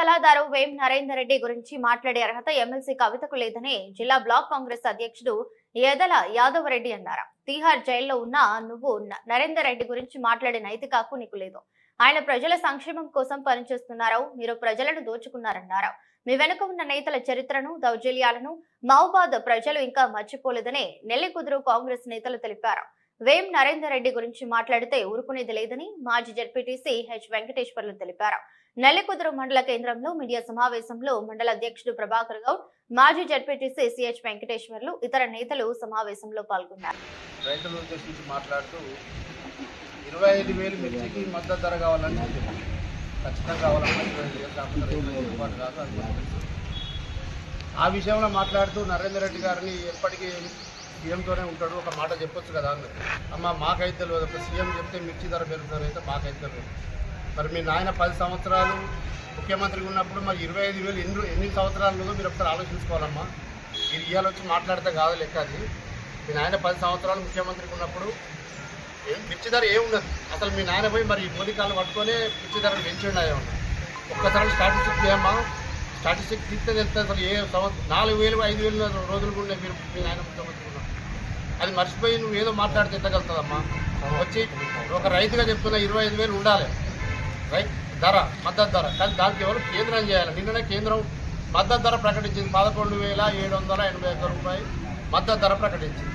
సలహాదారు వేం నరేందర్ రెడ్డి గురించి మాట్లాడే అర్హత ఎమ్మెల్సీ కవితకు లేదని జిల్లా బ్లాక్ కాంగ్రెస్ అధ్యక్షుడు ఏదల యాదవ్ రెడ్డి అన్నారు. తీహార్ జైల్లో ఉన్న నువ్వు నరేందర్ రెడ్డి గురించి మాట్లాడే నైతిక హక్కు నీకు లేదు. ఆయన ప్రజల సంక్షేమం కోసం పనిచేస్తున్నారు మీరు ప్రజలను దోచుకున్నారన్నారు. మీ వెనుక ఉన్న నేతల చరిత్రను దౌర్జల్యాలను మౌబాద్ ప్రజలు ఇంకా మర్చిపోలేదని నెల్లికుదురు కాంగ్రెస్ నేతలు తెలిపారు. వేం నరేందర్ రెడ్డి గురించి మాట్లాడితే ఊరుకునేది లేదని మాజీ జడ్పీటీసీ హెచ్ వెంకటేశ్వర్లు తెలిపారు. నెల్లికుదురు మండల కేంద్రంలో మీడియా సమావేశంలో మండల అధ్యక్షుడు ప్రభాకర్ గౌడ్ మాజీ జడ్పీటీసీ సిహెచ్ వెంకటేశ్వర్లు ఇతర నేతలు సమావేశంలో పాల్గొన్నారు. రైతులు ఉద్దేశించి మాట్లాడుతూ ఇరవై ఐదు వేలు మిర్చికి మద్దతు ధర కావాలని ఖచ్చితంగా కావాలన్నా ఆ విషయంలో మాట్లాడుతూ నరేందర్ రెడ్డి గారిని ఎప్పటికీ సీఎంతోనే ఉంటాడు ఒక మాట చెప్పొచ్చు కదా అన్న. అమ్మ మాకైతే తెలియదు. ఒక సీఎం చెప్తే మిర్చి ధర పెరుగుతుంది అయితే మాకైతే తెలియదు. మరి మీ నాయన పది సంవత్సరాలు ముఖ్యమంత్రిగా ఉన్నప్పుడు మరి ఇరవై ఐదు వేలు ఎన్ని ఎన్ని సంవత్సరాలు మీరు ఒకసారి ఆలోచించుకోవాలమ్మా. ఇది ఇవాళ వచ్చి మాట్లాడితే కాదు లెక్క అది. మీ నాయన పది సంవత్సరాలు ముఖ్యమంత్రిగా ఉన్నప్పుడు ఏం మిర్చి ధర ఏమున్నది అసలు మీ నాయన పోయి మరి మోదీకాలు పట్టుకొని మిర్చి ధరలు పెంచండి ఏమన్నా ఒక్కసారి స్టాటిస్టిక్ చేయమ్మా. స్టాటిస్టిక్ తీస్తే తెలుస్తుంది అసలు ఏ సంవత్సరం నాలుగు వేలు ఐదు వేలు రోజులు కూడా మీరు మీ నాయన ముఖ్యమంత్రి అది మర్చిపోయి నువ్వు ఏదో మాట్లాడితే ఎత్తగలుగుతుందమ్మా వచ్చి ఒక రైతుగా చెప్తున్న ఇరవై ఐదు వేలు ఉండాలి. రైట్? ధర మద్దతు ధర. కానీ దానికి ఎవరు కేంద్రం చేయాలి. నిన్ననే కేంద్రం మద్దతు ధర ప్రకటించింది. పదకొండు వేల ఏడు వందల ఎనభై ఒక్క రూపాయి మద్దతు ధర ప్రకటించింది.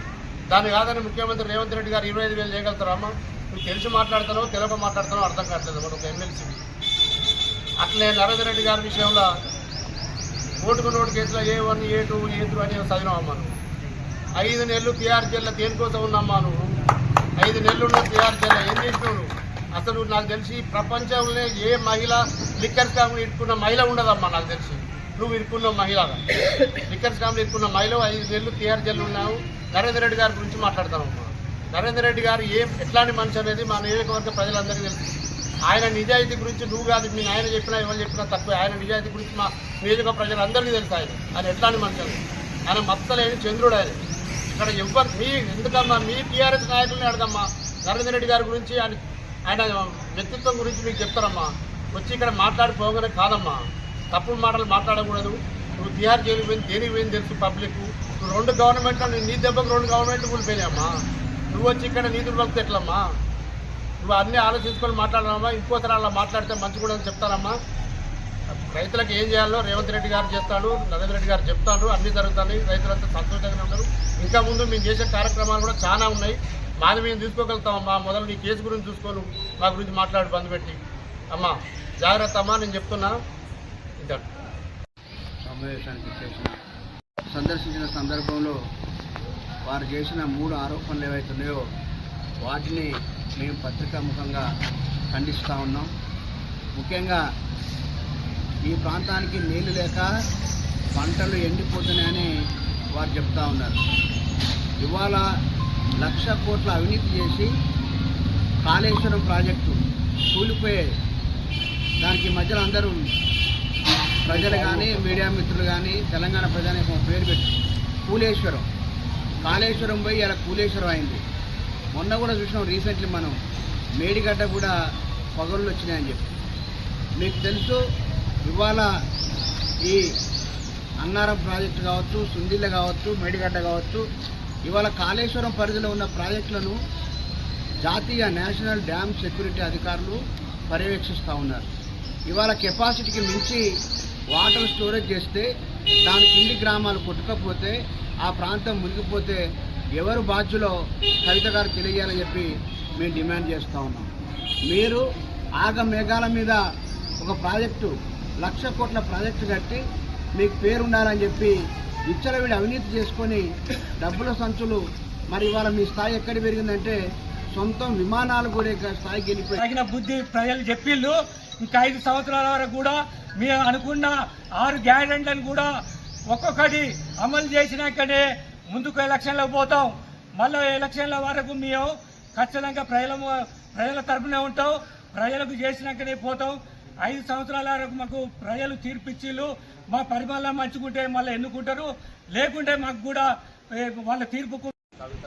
దాన్ని కాదని ముఖ్యమంత్రి రేవంత్ రెడ్డి గారు ఇరవై ఐదు వేలు చేయగలుగుతారమ్మా నువ్వు తెలిసి మాట్లాడుతున్నావు తెలియక మాట్లాడుతున్నావు అర్థం కావట్లేదు మరి ఒక ఎమ్మెల్సీ. అట్లే నరేంద్ర రెడ్డి గారి విషయంలో ఓటుకు నోటు కేసులో A one A two A two అని చదివినావమ్మా నువ్వు. ఐదు నెలలు టీఆర్ జిల్లా దేనికోసం ఉన్నామ్మా నువ్వు? ఐదు నెలలు ఉన్న టీఆర్ జిల్లా ఏం చేసినావు అసలు నాకు తెలిసి ప్రపంచంలో ఏ మహిళ లిక్కర్ స్కామ్ ఇరుక్కున్న మహిళ ఉండదమ్మా నాకు తెలిసి. నువ్వు ఇరుక్కున్న మహిళగా. లిక్కర్ స్కామ్లు ఇరుక్కున్న మహిళ ఐదు నెలలు టీఆర్ జిల్లా ఉన్నావు. నరేంద్ర రెడ్డి గారి గురించి మాట్లాడతానమ్మా. నరేంద్ర రెడ్డి గారు ఏ ఎట్లాంటి మనిషి అనేది మా నియోజకవర్గ ప్రజలందరికీ తెలుసు. ఆయన నిజాయితీ గురించి నువ్వు కాదు మీ ఆయన చెప్పినా ఎవరు చెప్పినా తక్కువ. ఆయన నిజాయితీ గురించి మా నియోజకవర్గ ప్రజలందరికీ తెలుసు ఆయన. ఆయన ఎట్లాంటి మనిషి ఆయన మత్తలేని చంద్రుడు ఆయన. ఇక్కడ ఎవ్వరు మీ ఎందుకమ్మా? మీ టీఆర్ఎస్ నాయకుల్ని అడగమ్మా. నరేంద్ర రెడ్డి గారి గురించి ఆయన ఆయన వ్యక్తిత్వం గురించి మీకు చెప్తారమ్మా. వచ్చి ఇక్కడ మాట్లాడిపోగానే కాదమ్మా. తప్పుడు మాటలు మాట్లాడకూడదు. నువ్వు టీఆర్ జైలు పోయింది దేనికి పోయింది తెలుసు పబ్లిక్. నువ్వు రెండు గవర్నమెంట్లు నీ దెబ్బకు రెండు గవర్నమెంట్లు కూలిపోయినాయమ్మా. నువ్వు వచ్చి ఇక్కడ నీతులు వస్తే ఎట్లమ్మా? నువ్వు అన్నీ ఆలోచించుకొని మాట్లాడాలమ్మా ఇంకోసారి అలా మాట్లాడితే మంచి కూడా అని రైతులకు ఏం చేయాలో రేవంత్ రెడ్డి గారు చేస్తాడు నరేంద్ర రెడ్డి గారు చెప్తాడు అన్ని జరుగుతాయి రైతులంతా సంతోషంగా ఉన్నారు. ఇంకా ముందు మేము చేసే కార్యక్రమాలు కూడా చాలా ఉన్నాయి. మాది మేము తీసుకోగలుగుతామమ్మా మొదలు నీ కేసు గురించి చూసుకోను. మా గురించి మాట్లాడి బంద్ పెట్టి. అమ్మా జాగ్రత్త అమ్మా నేను చెప్తున్నా. ఇంకా. సమావేశానికి చేసిన సందర్శించిన సందర్భంలో వారు చేసిన మూడు ఆరోపణలు ఏవైతున్నాయో వాటిని మేము పత్రికాముఖంగా ఖండిస్తూ ఉన్నాం. ముఖ్యంగా ఈ ప్రాంతానికి నీళ్ళు లేక పంటలు ఎండిపోతున్నాయని వారు చెప్తా ఉన్నారు. ఇవాళ లక్ష కోట్ల అవినీతి చేసి కాళేశ్వరం ప్రాజెక్టు కూలిపోయే దానికి మధ్యలో అందరూ ప్రజలు కానీ మీడియా మిత్రులు కానీ తెలంగాణ ప్రజానీకం పేరు పెట్టి కూలేశ్వరం. కాళేశ్వరం పోయి ఇలా కూలేశ్వరం అయింది. మొన్న కూడా చూసినాం రీసెంట్లీ మనం మేడిగడ్డ కూడా పొగళ్ళు వచ్చినాయని చెప్పి. మీకు తెలుసు ఇవాళ ఈ అన్నారం ప్రాజెక్టు కావచ్చు సుందిల్ల కావచ్చు మేడిగడ్డ కావచ్చు ఇవాళ కాళేశ్వరం పరిధిలో ఉన్న ప్రాజెక్టులను జాతీయ నేషనల్ డ్యామ్ సెక్యూరిటీ అధికారులు పర్యవేక్షిస్తూ ఉన్నారు. ఇవాళ కెపాసిటీకి మించి వాటర్ స్టోరేజ్ చేస్తే దాని కింది గ్రామాలు కొట్టుకపోతే ఆ ప్రాంతం మునిగిపోతే ఎవరు బాధ్యులో కవిత గారు తెలియాలని చెప్పి మేము డిమాండ్ చేస్తూ ఉన్నాం. మీరు ఆగ మేఘాల మీద ఒక ప్రాజెక్టు లక్ష కోట్ల ప్రాజెక్టు కట్టి మీకు పేరుండాలని చెప్పి విచ్చలవిడి అవినీతి చేసుకొని డబ్బుల సంచులు మరి ఇవాళ మీ స్థాయి ఎక్కడ పెరిగిందంటే సొంతం విమానాలు కూడా స్థాయికి వెళ్ళిపోయి తగిన బుద్ధి ప్రజలు చెప్పిళ్ళు. ఇంకా ఐదు సంవత్సరాల వరకు కూడా మేము అనుకున్న ఆరు గ్యారెంట్లను కూడా ఒక్కొక్కటి అమలు చేసినాకనే ముందుకు ఎలక్షన్లకు పోతాం. మళ్ళీ ఎలక్షన్ల వరకు మేము ఖచ్చితంగా ప్రజల ప్రజల తరఫున ఉంటాం. ప్రజలకు చేసినాకనే పోతాం. ఐదు సంవత్సరాల వరకు మాకు ప్రజలు తీర్పిచ్చిళ్ళు మా పరిపాలన మంచుకుంటే మళ్ళీ ఎన్నుకుంటారు లేకుంటే మాకు కూడా వాళ్ళ తీర్పుకు కవిత